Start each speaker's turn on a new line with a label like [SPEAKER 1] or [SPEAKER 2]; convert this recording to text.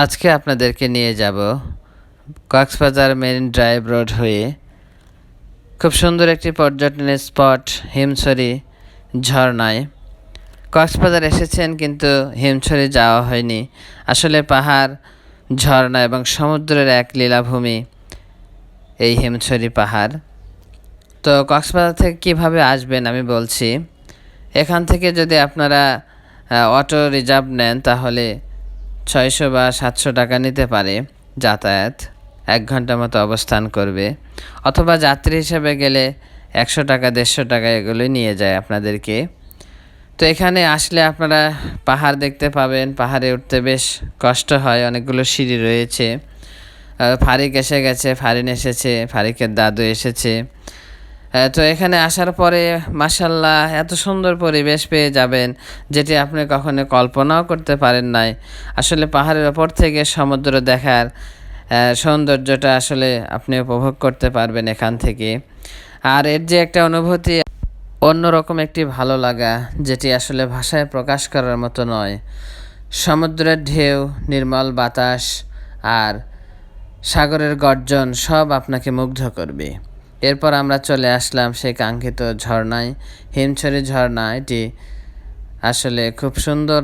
[SPEAKER 1] আজকে আপনাদেরকে নিয়ে যাব কক্সবাজার মেরিন ড্রাইভ রোড হয়ে। খুব সুন্দর একটি পর্যটনের স্পট, হিমছড়ি ঝর্ণায়। কক্সবাজার এসেছেন কিন্তু হিমছড়ি যাওয়া হয়নি। আসলে পাহাড়, ঝর্ণা এবং সমুদ্রের এক লীলাভূমি এই হিমছড়ি পাহাড়। তো কক্সবাজার থেকে কীভাবে আসবেন আমি বলছি। এখান থেকে যদি আপনারা অটো রিজার্ভ নেন তাহলে ছয়শো বা সাতশো টাকা নিতে পারে যাতায়াত, এক ঘণ্টা মতো অবস্থান করবে, অথবা যাত্রী হিসেবে গেলে একশো টাকা, দেড়শো টাকা এগুলোই নিয়ে যায় আপনাদেরকে। তো এখানে আসলে আপনারা পাহাড় দেখতে পাবেন, পাহাড়ে উঠতে বেশ কষ্ট হয়, অনেকগুলো সিঁড়ি রয়েছে। ফারিক এসে গেছে, ফারিন এসেছে, ফারিকের দাদু এসেছে। তো এখানে আসার পরে মাসাল্লাহ এত সুন্দর পরিবেশ পেয়ে যাবেন, যেটি আপনি কখনো কল্পনাও করতে পারেন নাই। আসলে পাহাড়ের ওপর থেকে সমুদ্র দেখার সৌন্দর্যটা আসলে আপনি উপভোগ করতে পারবেন এখান থেকে। আর এর যে একটা অনুভূতি, অন্যরকম একটি ভালো লাগা, যেটি আসলে ভাষায় প্রকাশ করার মতো নয়। সমুদ্রের ঢেউ, নির্মল বাতাস, আর সাগরের গর্জন সব আপনাকে মুগ্ধ করবে। এরপর আমরা চলে আসলাম সেই কাঙ্ক্ষিত ঝর্ণায় হিমছড়ি ঝর্ণা এটি আসলে খুব সুন্দর